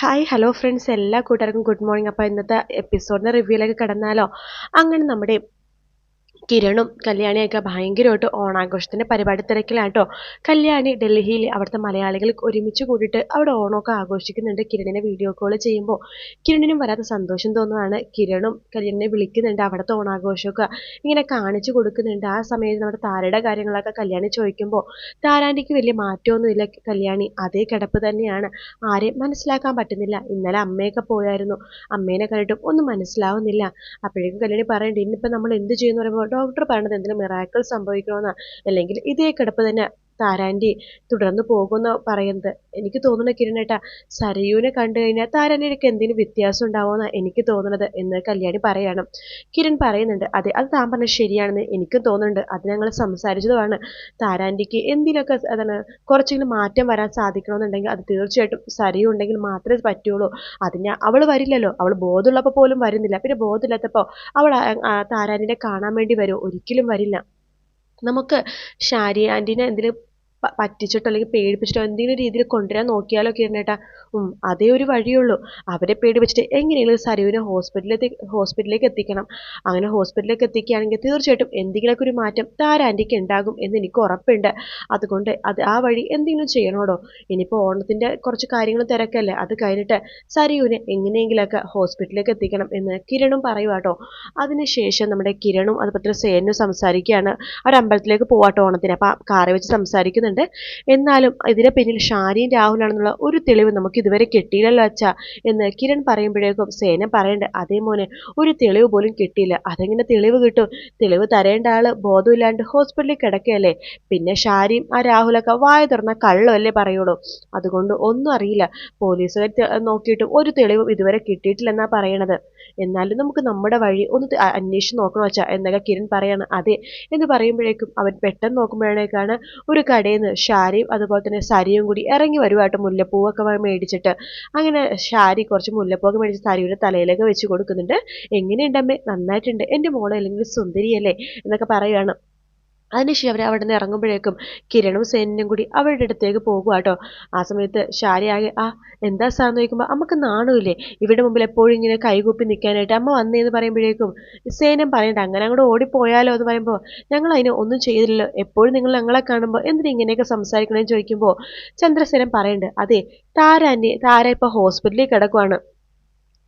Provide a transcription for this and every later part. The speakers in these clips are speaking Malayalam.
ഹായ് ഹലോ ഫ്രണ്ട്സ് എല്ലാ കൂട്ടുകാർക്കും ഗുഡ് മോർണിംഗ് അപ്പോൾ ഇന്നത്തെ എപ്പിസോഡിന്റെ റിവ്യൂയിലേക്ക് കടന്നാലോ? അങ്ങനെ നമ്മുടെ കിരണും കല്യാണിയൊക്കെ ഭയങ്കരമായിട്ട് ഓണാഘോഷത്തിന്റെ പരിപാടി തിരക്കിലാണ് കേട്ടോ കല്യാണി ഡൽഹിയിൽ അവിടുത്തെ മലയാളികൾ ഒരുമിച്ച് കൂടിയിട്ട് അവിടെ ഓണമൊക്കെ ആഘോഷിക്കുന്നുണ്ട്. കിരണിനെ വീഡിയോ കോൾ ചെയ്യുമ്പോൾ കിരണിനും വരാത്ത സന്തോഷം തോന്നുവാണ് കിരണും കല്യാണിനെ വിളിക്കുന്നുണ്ട് അവിടുത്തെ ഓണാഘോഷമൊക്കെ ഇങ്ങനെ കാണിച്ചു കൊടുക്കുന്നുണ്ട്. ആ സമയത്ത് നമ്മുടെ താരയുടെ കാര്യങ്ങളൊക്കെ കല്യാണി ചോദിക്കുമ്പോൾ താരാന്റിക്ക് വലിയ മാറ്റമൊന്നുമില്ല കല്യാണി അതേ കിടപ്പ് തന്നെയാണ്. ആരെയും മനസ്സിലാക്കാൻ പറ്റുന്നില്ല. ഇന്നലെ അമ്മയൊക്കെ പോയായിരുന്നു. അമ്മേനെ കണ്ടിട്ടും ഒന്നും മനസ്സിലാവുന്നില്ല. അപ്പോഴേക്കും കല്യാണി പറയണ്ടേ ഇന്നിപ്പോൾ നമ്മൾ എന്ത് ചെയ്യുന്നു? പറയുമ്പോൾ ഡോക്ടർ പറയണത് എന്തെങ്കിലും മിറാക്കിൾ സംഭവിക്കണമെന്നാണ് അല്ലെങ്കിൽ ഇതേ കിടപ്പ് തന്നെ താരാന്റെ തുടർന്ന് പോകുന്ന പറയുന്നത്. എനിക്ക് തോന്നുന്നു കിരണേട്ടാ സരയുവിനെ കണ്ടു കഴിഞ്ഞാൽ താരാന്റിക്ക് എന്തെങ്കിലും വ്യത്യാസം ഉണ്ടാവുമെന്നാണ് എനിക്ക് തോന്നുന്നത് എന്ന് കല്യാണി പറയണം. കിരൺ പറയുന്നുണ്ട് അതെ അത് താൻ പറഞ്ഞത് ശരിയാണെന്ന് എനിക്കും തോന്നുന്നുണ്ട്. അത് ഞങ്ങൾ സംസാരിച്ചതുമാണ്. താരാന്റെക്ക് എന്തിനൊക്കെ അതാണ് കുറച്ചെങ്കിലും മാറ്റം വരാൻ സാധിക്കണമെന്നുണ്ടെങ്കിൽ അത് തീർച്ചയായിട്ടും സരയു ഉണ്ടെങ്കിൽ മാത്രമേ പറ്റുള്ളൂ. അതിന് അവൾ വരില്ലല്ലോ. അവൾ ബോധമുള്ളപ്പോൾ പോലും വരുന്നില്ല. പിന്നെ ബോധമില്ലാത്തപ്പോൾ അവൾ താരാനിനെ കാണാൻ വേണ്ടി വരുമോ ഒരിക്കലും വരില്ല. നമുക്ക് ഷാരി ആന്റീനെ എന്തെങ്കിലും പറ്റിച്ചിട്ടോ അല്ലെങ്കിൽ പേടിപ്പിച്ചിട്ടോ എന്തെങ്കിലും രീതിയിൽ കൊണ്ടുവരാൻ നോക്കിയാലോ കിരണേട്ടാ അതേ ഒരു വഴിയുള്ളൂ. അവരെ പേടിപ്പിച്ചിട്ട് എങ്ങനെയെങ്കിലും സരുവിനെ ഹോസ്പിറ്റലിലേക്ക് ഹോസ്പിറ്റലിലേക്ക് എത്തിക്കണം. അങ്ങനെ ഹോസ്പിറ്റലിലേക്ക് എത്തിക്കുകയാണെങ്കിൽ തീർച്ചയായിട്ടും എന്തെങ്കിലുമൊക്കെ ഒരു മാറ്റം താരാന്റിക്ക് ഉണ്ടാകും എന്ന് എനിക്ക് ഉറപ്പുണ്ട്. അതുകൊണ്ട് അത് ആ വഴി എന്തെങ്കിലും ചെയ്യണോടോ? ഇനിയിപ്പോൾ ഓണത്തിന്റെ കുറച്ച് കാര്യങ്ങൾ തിരക്കല്ലേ? അത് കഴിഞ്ഞിട്ട് സരിയുവിനെ എങ്ങനെയെങ്കിലുമൊക്കെ ഹോസ്പിറ്റലിലേക്ക് എത്തിക്കണം എന്ന് കിരണും പറയുവാട്ടോ. അതിനുശേഷം നമ്മുടെ കിരണും അതുപോലെ സേനും സംസാരിക്കുകയാണ്. അവർ അമ്പലത്തിലേക്ക് പോവാട്ടോ ഓണത്തിന്. അപ്പോൾ കാറി വെച്ച് സംസാരിക്കുന്നുണ്ട് എന്നാലും ഇതിന് പിന്നിൽ ഷാനിയും രാഹുലാണെന്നുള്ള ഒരു തെളിവ് നമുക്ക് ഇതുവരെ കിട്ടിയില്ലല്ലോ അച്ഛാ എന്ന് കിരൺ പറയുമ്പോഴേക്കും സേന പറയണ്ട അതേ മോനെ ഒരു തെളിവ് പോലും കിട്ടിയില്ല. അതെങ്ങനെ തെളിവ് കിട്ടും? തെളിവ് തരേണ്ട ആൾ ബോധമില്ലാണ്ട് ഹോസ്പിറ്റലിൽ കിടക്കുകയല്ലേ? പിന്നെ ഷാരിയും ആ രാഹുലൊക്കെ വായ തുറന്ന കള്ളമല്ലേ പറയുള്ളൂ. അതുകൊണ്ട് ഒന്നും അറിയില്ല. പോലീസുകാർ നോക്കിയിട്ടും ഒരു തെളിവും ഇതുവരെ കിട്ടിയിട്ടില്ലെന്നാ പറയണത്. എന്നാലും നമുക്ക് നമ്മുടെ വഴി ഒന്ന് അന്വേഷിച്ച് നോക്കണം. വെച്ചാൽ എന്നൊക്കെ കിരൺ പറയാണ്. അതെ എന്ന് പറയുമ്പോഴേക്കും അവൻ പെട്ടെന്ന് നോക്കുമ്പോഴേക്കാണ് ഒരു കടയിൽ നിന്ന് ഷാരിയും അതുപോലെ തന്നെ സരിയും കൂടി ഇറങ്ങി വരുവായിട്ട് മുല്ലപ്പൂവൊക്കെ മേടിച്ചിട്ട്. അങ്ങനെ ഷാരി കുറച്ച് മുല്ലപ്പൂവൊക്കെ മേടിച്ച് സരിയുടെ തലയിലൊക്കെ വെച്ച് കൊടുക്കുന്നുണ്ട്. എങ്ങനെയുണ്ടമ്മേ നന്നായിട്ടുണ്ട്. എന്റെ മോളെ അല്ലെങ്കിൽ സുന്ദരിയല്ലേ? എന്നൊക്കെ പറയുകയാണ് അതിനുശേഷം അവർ അവിടെ നിന്ന് ഇറങ്ങുമ്പോഴേക്കും കിരണും സേനനും കൂടി അവരുടെ അടുത്തേക്ക് പോകുക കേട്ടോ ആ സമയത്ത് ശാരിയാകെ ആ എന്താ സാന്ന് ചോദിക്കുമ്പോൾ അമ്മയ്ക്ക് നാണമില്ലേ ഇവിടെ മുമ്പിൽ എപ്പോഴും ഇങ്ങനെ കൈകൂപ്പി നിൽക്കാനായിട്ട് അമ്മ വന്നേന്ന് പറയുമ്പോഴേക്കും സേനം പറയണ്ട അങ്ങനെ അങ്ങോട്ട് ഓടിപ്പോയാലോ എന്ന് പറയുമ്പോൾ ഞങ്ങൾ അതിനെ ഒന്നും ചെയ്തില്ലല്ലോ. എപ്പോഴും നിങ്ങൾ ഞങ്ങളെ കാണുമ്പോൾ എന്തിനാ ഇങ്ങനെയൊക്കെ സംസാരിക്കണമെന്ന് ചോദിക്കുമ്പോൾ ചന്ദ്രസേനൻ പറയുന്നുണ്ട് അതെ താര താര ഇപ്പോൾ ഹോസ്പിറ്റലിൽ കിടക്കുവാണ്.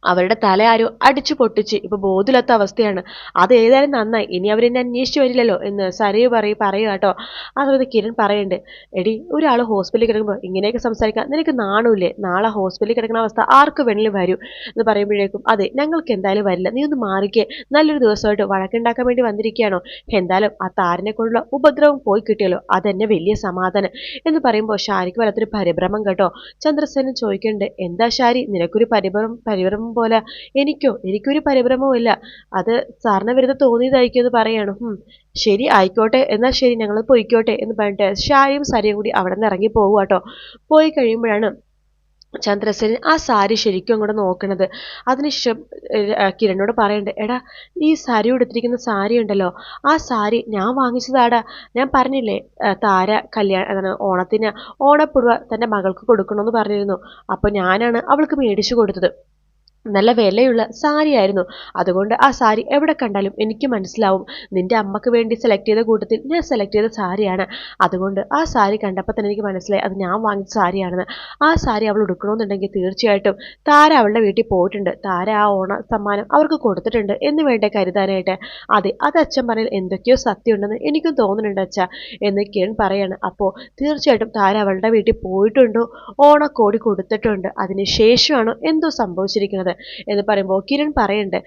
അവരുടെ തല ആരും അടിച്ചു പൊട്ടിച്ച്. ഇപ്പൊ ബോധമില്ലാത്ത അവസ്ഥയാണ്. അത് ഏതായാലും നന്നായി. ഇനി അവരെന്നെ അന്വേഷിച്ചു വരില്ലല്ലോ എന്ന് സരയു പറയും പറയുക കേട്ടോ. അതുപോലെ കിരൺ പറയുന്നുണ്ട് എടി ഒരാൾ ഹോസ്പിറ്റലിൽ കിടക്കുമ്പോൾ ഇങ്ങനെയൊക്കെ സംസാരിക്കാൻ നിനക്ക് നാണൂല്ലേ? നാളെ ഹോസ്പിറ്റലിൽ കിടക്കുന്ന അവസ്ഥ ആർക്ക് വേണമെങ്കിലും വരൂ എന്ന് പറയുമ്പോഴേക്കും അതെ ഞങ്ങൾക്ക് എന്തായാലും വരില്ല. നീ ഒന്ന് മാറിക്കേ. നല്ലൊരു ദിവസമായിട്ട് വഴക്കുണ്ടാക്കാൻ വേണ്ടി വന്നിരിക്കുകയാണോ? എന്തായാലും ആ താരനെ കൊണ്ടുള്ള ഉപദ്രവം പോയി കിട്ടിയല്ലോ. അതെന്നെ വലിയ സമാധാനം എന്ന് പറയുമ്പോൾ ഷാരിക്ക് വല്ലാത്തൊരു പരിഭ്രമം കേട്ടോ. ചന്ദ്രസേനൻ ചോദിക്കുന്നുണ്ട് എന്താ ഷാരി നിനക്കൊരു പരിഭ്രമം പരിഭ്രമം പോലെ. എനിക്കോ എനിക്കൊരു പരിഭ്രമവും ഇല്ല. അത് സാറിന് വെറുതെ തോന്നിയതായിരിക്കും എന്ന് പറയാണ്. ശരി ആയിക്കോട്ടെ. എന്നാൽ ശരി ഞങ്ങൾ പോയിക്കോട്ടെ എന്ന് പറഞ്ഞിട്ട് ഷായും സരിയും കൂടി അവിടെ നിന്ന് ഇറങ്ങി കേട്ടോ. പോയി കഴിയുമ്പോഴാണ് ചന്ദ്രസേനൻ ആ സാരി ശരിക്കും അങ്ങോട്ട് നോക്കണത്. അതിനുശേഷം കിരണിനോട് പറയണ്ടേ എടാ ഈ സാരി എടുത്തിരിക്കുന്ന സാരി ഉണ്ടല്ലോ. ആ സാരി ഞാൻ വാങ്ങിച്ചതാടാ. ഞാൻ പറഞ്ഞില്ലേ താര കല്യാണം എന്താണ് ഓണത്തിന് ഓണപ്പുഴ തന്റെ മകൾക്ക് കൊടുക്കണമെന്ന് പറഞ്ഞിരുന്നു. അപ്പോൾ ഞാനാണ് അവൾക്ക് മേടിച്ചു കൊടുത്തത്. നല്ല വിലയുള്ള സാരിയായിരുന്നു അതുകൊണ്ട് ആ സാരി എവിടെ കണ്ടാലും എനിക്ക് മനസ്സിലാവും. നിന്റെ അമ്മയ്ക്ക് വേണ്ടി സെലക്ട് ചെയ്ത കൂട്ടത്തിൽ ഞാൻ സെലക്ട് ചെയ്ത സാരിയാണ്. അതുകൊണ്ട് ആ സാരി കണ്ടപ്പോൾ തന്നെ എനിക്ക് മനസ്സിലായി. അത് ഞാൻ വാങ്ങിച്ച സാരിയാണെന്ന്. ആ സാരി അവൾ ഉടുക്കണമെന്നുണ്ടെങ്കിൽ തീർച്ചയായിട്ടും താര അവളുടെ വീട്ടിൽ പോയിട്ടുണ്ട്. താര ആ ഓണ സമ്മാനം അവർക്ക് കൊടുത്തിട്ടുണ്ട് എന്ന് വേണ്ടേ കരുതാനായിട്ട്. അതെ അത് അച്ഛൻ പറഞ്ഞാൽ എന്തൊക്കെയോ സത്യമുണ്ടെന്ന് എനിക്കും തോന്നുന്നുണ്ട് അച്ഛ എന്ന് കിരൺ പറയാണ്. അപ്പോൾ തീർച്ചയായിട്ടും താര അവളുടെ വീട്ടിൽ പോയിട്ടുണ്ടോ? ഓണക്കോടി കൊടുത്തിട്ടുണ്ട്. അതിന് ശേഷമാണോ എന്തോ സംഭവിച്ചിരിക്കുന്നത്? എന്ന് പറയുമ്പോൾ കിരൺ പറയുന്നുണ്ട്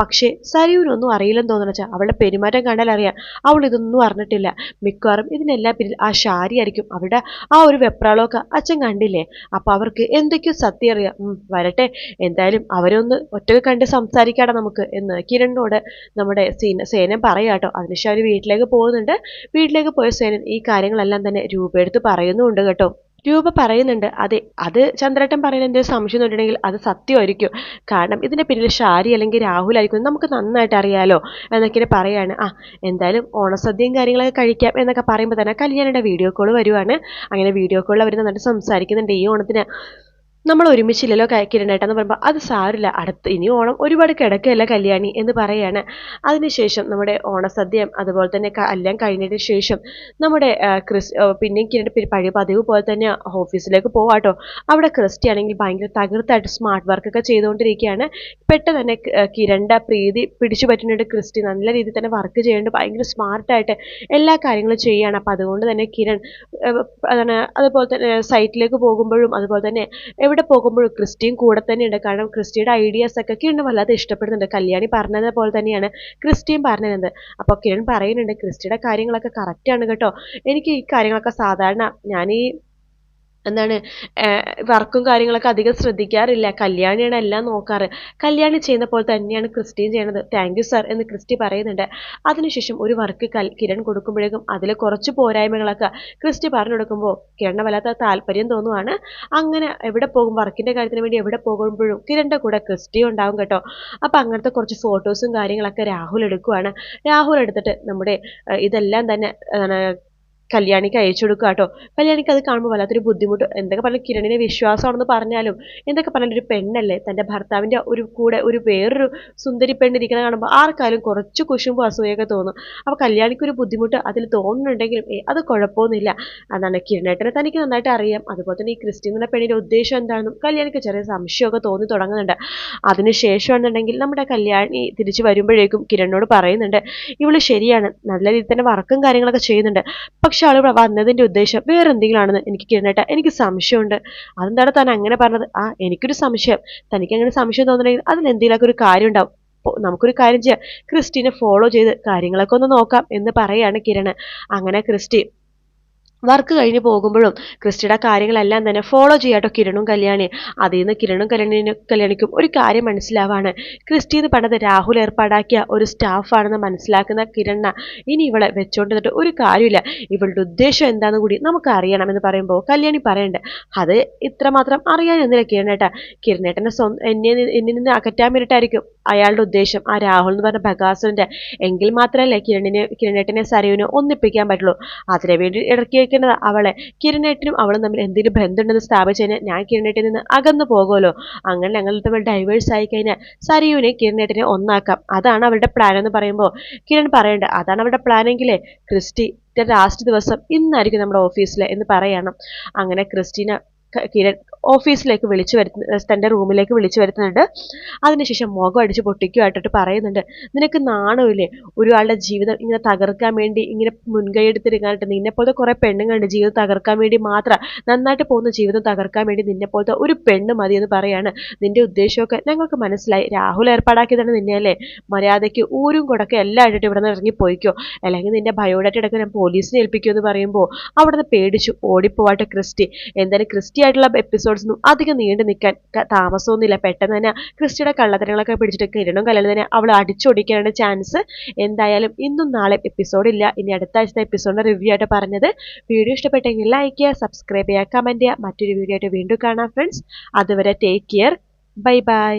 പക്ഷേ സരയുവിനൊന്നും അറിയില്ലെന്ന് തോന്നണ വെച്ചാൽ അവളുടെ പെരുമാറ്റം കണ്ടാൽ അറിയാം. അവൾ ഇതൊന്നും അറിഞ്ഞിട്ടില്ല. മിക്കവാറും ഇതിനെല്ലാം പിന്നിൽ ആ ഷാരി ആയിരിക്കും. അവരുടെ ആ ഒരു വെപ്രാളമൊക്കെ അച്ഛൻ കണ്ടില്ലേ? അപ്പോൾ അവർക്ക് എന്തൊക്കെയോ സത്യം അറിയാം. വരട്ടെ. എന്തായാലും അവരൊന്ന് ഒറ്റയ്ക്ക് കണ്ട് സംസാരിക്കാടാ നമുക്ക്. എന്ന് കിരണിനോട് നമ്മുടെ സീന സേനൻ പറയാട്ടോ അതിനുശേഷം അവർ വീട്ടിലേക്ക് പോകുന്നുണ്ട്. വീട്ടിലേക്ക് പോയ സേനൻ ഈ കാര്യങ്ങളെല്ലാം തന്നെ രൂപയെടുത്ത് പറയുന്നുമുണ്ട് കേട്ടോ. രൂപ പറയുന്നുണ്ട്. അതെ അത് ചന്ദ്രേട്ടൻ പറയുന്ന എന്തെങ്കിലും സംശയം എന്നുണ്ടെങ്കിൽ അത് സത്യമായിരിക്കും. കാരണം ഇതിന്റെ പിന്നിൽ ഷാരി അല്ലെങ്കിൽ രാഹുൽ ആയിരിക്കും. നമുക്ക് നന്നായിട്ട് അറിയാലോ എന്നൊക്കെ പറയാണ്. ആ എന്തായാലും ഓണസദ്യയും കാര്യങ്ങളൊക്കെ കഴിക്കാം എന്നൊക്കെ പറയുമ്പോൾ തന്നെ കല്യാണിയുടെ വീഡിയോ കോൾ വരുവാണ്. അങ്ങനെ വീഡിയോ കോൾ അവർ നന്നായിട്ട് സംസാരിക്കുന്നുണ്ട് ഈ ഓണത്തിന്. നമ്മൾ ഒരുമിച്ചില്ലല്ലോ കിരണേട്ടെന്ന് പറയുമ്പോൾ അത് സാരില്ല. അടുത്ത് ഇനി ഓണം ഒരുപാട് കിടക്കല്ല കല്യാണി എന്ന് പറയാണ്. അതിനുശേഷം നമ്മുടെ ഓണസദ്യം അതുപോലെ തന്നെ എല്ലാം കഴിഞ്ഞതിന് ശേഷം നമ്മുടെ ക്രിസ് പിന്നെയും കിരൺ പഴയ പതിവ് പോലെ തന്നെ ഓഫീസിലേക്ക് പോവാട്ടോ. അവിടെ ക്രിസ്റ്റി ആണെങ്കിൽ ഭയങ്കര തകർത്തായിട്ട് സ്മാർട്ട് വർക്കൊക്കെ ചെയ്തുകൊണ്ടിരിക്കുകയാണ്. പെട്ടെന്ന് തന്നെ കിരണ്ട പ്രീതി പിടിച്ചു പറ്റുന്നുണ്ട് ക്രിസ്റ്റി. നല്ല രീതിയിൽ തന്നെ വർക്ക് ചെയ്യുന്നുണ്ട്. ഭയങ്കര സ്മാർട്ടായിട്ട് എല്ലാ കാര്യങ്ങളും ചെയ്യുകയാണ് അപ്പം അതുകൊണ്ട് തന്നെ കിരൺ അതുപോലെ തന്നെ സൈറ്റിലേക്ക് പോകുമ്പോഴും അതുപോലെ തന്നെ എവിടെ പോകുമ്പോഴും ക്രിസ്റ്റിയും കൂടെ തന്നെയുണ്ട്. കാരണം ക്രിസ്റ്റിയുടെ ഐഡിയാസ് ഒക്കെ കിരൺ വല്ലാതെ ഇഷ്ടപ്പെടുന്നുണ്ട്. കല്യാണി പറഞ്ഞത് പോലെ തന്നെയാണ് ക്രിസ്റ്റിയും പറഞ്ഞത് അപ്പോൾ കിരൺ പറയുന്നുണ്ട് ക്രിസ്റ്റിയുടെ കാര്യങ്ങളൊക്കെ കറക്റ്റാണ് കേട്ടോ. എനിക്ക് ഈ കാര്യങ്ങളൊക്കെ സാധാരണ ഞാൻ ഈ എന്താണ് വർക്കും കാര്യങ്ങളൊക്കെ അധികം ശ്രദ്ധിക്കാറില്ല. കല്യാണിയാണ് എല്ലാം നോക്കാറ്. കല്യാണി ചെയ്യുന്ന പോലെ തന്നെയാണ് ക്രിസ്റ്റിയും ചെയ്യണത് താങ്ക് യു സാർ എന്ന് ക്രിസ്റ്റി പറയുന്നുണ്ട്. അതിനുശേഷം ഒരു വർക്ക് കിരൺ കൊടുക്കുമ്പോഴേക്കും അതിൽ കുറച്ച് പോരായ്മകളൊക്കെ ക്രിസ്റ്റി പറഞ്ഞു കൊടുക്കുമ്പോൾ കിരണിന് വല്ലാത്ത താല്പര്യം തോന്നുവാണ്. അങ്ങനെ എവിടെ പോകും വർക്കിന്റെ കാര്യത്തിന് വേണ്ടി എവിടെ പോകുമ്പോഴും കിരണിന്റെ കൂടെ ക്രിസ്റ്റി ഉണ്ടാവും കേട്ടോ. അപ്പം അങ്ങനത്തെ കുറച്ച് ഫോട്ടോസും കാര്യങ്ങളൊക്കെ രാഹുൽ എടുക്കുവാണ്. രാഹുൽ എടുത്തിട്ട് നമ്മുടെ ഇതെല്ലാം തന്നെ കല്യാണിക്ക് അയച്ചു കൊടുക്കുക കേട്ടോ. കല്യാണിക്ക് അത് കാണുമ്പോൾ വല്ലാത്തൊരു ബുദ്ധിമുട്ട്. എന്തൊക്കെ പറഞ്ഞാൽ കിരണിനെ വിശ്വാസമാണെന്ന് പറഞ്ഞാലും എന്തൊക്കെ പറഞ്ഞാലും ഒരു പെണ്ണല്ലേ തന്റെ ഭർത്താവിന്റെ ഒരു കൂടെ ഒരു വേറൊരു സുന്ദരി പെണ്ണിരിക്കുന്ന കാണുമ്പോൾ ആർക്കാലും കുറച്ച് കുശുമ്പോ അസൂയൊക്കെ തോന്നും. അപ്പോൾ കല്യാണിക്ക് ഒരു ബുദ്ധിമുട്ട് അതിൽ തോന്നുന്നുണ്ടെങ്കിലും അത് കുഴപ്പമൊന്നുമില്ല. അതാണ് കിരണേട്ടനെ തനിക്ക് നന്നായിട്ട് അറിയാം. അതുപോലെ തന്നെ ഈ ക്രിസ്ത്യൻ എന്ന പെണ്ണിന്റെ ഉദ്ദേശം എന്താണെന്നും കല്യാണിക്ക് ചെറിയ സംശയമൊക്കെ തോന്നി തുടങ്ങുന്നുണ്ട്. അതിനുശേഷമാണെന്നുണ്ടെങ്കിൽ നമ്മുടെ കല്യാണി തിരിച്ചു വരുമ്പോഴേക്കും കിരണിനോട് പറയുന്നുണ്ട് ഇവൾ ശരിയാണ്. നല്ല രീതിയിൽ തന്നെ വർക്കും കാര്യങ്ങളൊക്കെ ചെയ്യുന്നുണ്ട്. പക്ഷെ പക്ഷെ ആൾ വന്നതിന്റെ ഉദ്ദേശം വേറെ എന്തെങ്കിലും ആണെന്ന് എനിക്ക് കിരണേട്ട എനിക്ക് സംശയമുണ്ട്. അതെന്താണ് താൻ അങ്ങനെ പറഞ്ഞത്? ആ എനിക്കൊരു സംശയം. തനിക്ക് അങ്ങനെ സംശയം തോന്നണമെങ്കിൽ അതിൽ എന്തെങ്കിലുമൊക്കെ ഒരു കാര്യം ഉണ്ടാവും. നമുക്കൊരു കാര്യം ചെയ്യാം. ക്രിസ്റ്റിനെ ഫോളോ ചെയ്ത് കാര്യങ്ങളൊക്കെ ഒന്ന് നോക്കാം എന്ന് പറയാണ് കിരണ്. അങ്ങനെ ക്രിസ്റ്റി വർക്ക് കഴിഞ്ഞ് പോകുമ്പോഴും ക്രിസ്റ്റിയുടെ കാര്യങ്ങളെല്ലാം തന്നെ ഫോളോ ചെയ്യാട്ടോ കിരണും കല്യാണി. അതിൽ നിന്ന് കിരണും കല്യാണിനും കല്യാണിക്കും ഒരു കാര്യം മനസ്സിലാവാണ്. ക്രിസ്റ്റി എന്ന് പറഞ്ഞത് രാഹുൽ ഏർപ്പാടാക്കിയ ഒരു സ്റ്റാഫാണെന്ന് മനസ്സിലാക്കുന്ന കിരണ ഇനി ഇവളെ വെച്ചോണ്ടിരുന്നിട്ട് ഒരു കാര്യമില്ല. ഇവളുടെ ഉദ്ദേശം എന്താണെന്ന് കൂടി നമുക്ക് അറിയണം എന്ന് പറയുമ്പോൾ കല്യാണി പറയണ്ടേ. അത് ഇത്രമാത്രം അറിയാനൊന്നുമില്ല കിരണേട്ട. കിരണേട്ടനെ സ്വന്തം എന്നെ എന്നിൽ നിന്ന് അകറ്റാൻ വേണ്ടിയിട്ടായിരിക്കും. അയാളുടെ ഉദ്ദേശം ആ രാഹുൽ എന്ന് പറഞ്ഞ ബഗാസുരന്റെ എങ്കിൽ മാത്രമല്ലേ കിരണിനെ കിരണേട്ടനെ സരയുവിനെ ഒന്നിപ്പിക്കാൻ പറ്റുള്ളൂ. അതിനെ വേണ്ടി ഇടയ്ക്ക് വയ്ക്കേണ്ടത് അവളെ. കിരണേട്ടനും അവളും തമ്മിൽ എന്തെങ്കിലും ബന്ധമുണ്ടെന്ന് സ്ഥാപിച്ചു കഴിഞ്ഞാൽ ഞാൻ കിരണേട്ടിൽ നിന്ന് അകന്നു പോകുമല്ലോ. അങ്ങനെ ഞങ്ങൾ തമ്മിൽ ഡൈവേഴ്സ് ആയി കഴിഞ്ഞാൽ സരയുവിനെ കിരണേട്ടിനെ ഒന്നാക്കാം. അതാണ് അവളുടെ പ്ലാൻ എന്ന് പറയുമ്പോൾ കിരൺ പറയണ്ട അതാണ് അവരുടെ പ്ലാനെങ്കിലേ ക്രിസ്റ്റി ലാസ്റ്റ് ദിവസം ഇന്നായിരിക്കും നമ്മുടെ ഓഫീസിൽ എന്ന് പറയണം. അങ്ങനെ ക്രിസ്റ്റീന കിരൺ ഓഫീസിലേക്ക് വിളിച്ചു വരുത്തുന്ന തന്റെ റൂമിലേക്ക് വിളിച്ചു വരുത്തുന്നുണ്ട്. അതിനുശേഷം മുഖം അടിച്ച് പൊട്ടിക്കുമായിട്ടിട്ട് പറയുന്നുണ്ട് നിനക്ക് നാണമില്ലേ? ഒരാളുടെ ജീവിതം ഇങ്ങനെ തകർക്കാൻ വേണ്ടി ഇങ്ങനെ മുൻകൈ എടുത്തിരിക്കാനായിട്ട് നിന്നെപ്പോലത്തെ കുറേ പെണ്ണുങ്ങളുണ്ട് ജീവിതം തകർക്കാൻ വേണ്ടി മാത്രം നന്നായിട്ട് പോകുന്ന ജീവിതം തകർക്കാൻ വേണ്ടി നിന്നെപ്പോലത്തെ ഒരു പെണ്ണ് മതി എന്ന് പറയാണ്. നിന്റെ ഉദ്ദേശമൊക്കെ ഞങ്ങൾക്ക് മനസ്സിലായി. രാഹുൽ ഏർപ്പാടാക്കിയതാണ് നിന്നെ അല്ലേ? മര്യാദയ്ക്ക് ഊരും കൊടക്കെ എല്ലാം ആയിട്ട് ഇവിടെ നിന്ന് ഇറങ്ങി പോയിക്കോ. അല്ലെങ്കിൽ നിന്റെ ബയോഡാറ്റ എടുക്കാൻ ഞാൻ പോലീസിനെ ഏൽപ്പിക്കുമെന്ന് പറയുമ്പോൾ അവിടെ നിന്ന് പേടിച്ചു ഓടിപ്പോവാട്ടെ ക്രിസ്റ്റി. എന്തായാലും ക്രിസ്റ്റി ആയിട്ടുള്ള എപ്പിസോഡ്സൊന്നും അധികം നീണ്ടു നിൽക്കാൻ താമസമൊന്നുമില്ല. പെട്ടെന്ന് തന്നെ ക്രിസ്റ്റിയുടെ കള്ളത്തരങ്ങളൊക്കെ പിടിച്ചിട്ട് കിരണും കല്യാണം തന്നെ അവൾ അടിച്ചൊടിക്കാനുള്ള ചാൻസ് എന്തായാലും ഇന്നും നാളെ എപ്പിസോഡ് ഇല്ല. ഇനി അടുത്ത ആഴ്ചത്തെ എപ്പിസോഡിന്റെ റിവ്യൂ ആയിട്ട് പറഞ്ഞത് വീഡിയോ ഇഷ്ടപ്പെട്ടെങ്കിൽ ലൈക്ക് ചെയ്യുക സബ്സ്ക്രൈബ് ചെയ്യുക കമന്റ് ചെയ്യുക. മറ്റൊരു വീഡിയോ ആയിട്ട് വീണ്ടും കാണാം ഫ്രണ്ട്സ് അതുവരെ ടേക്ക് കെയർ ബൈ ബൈ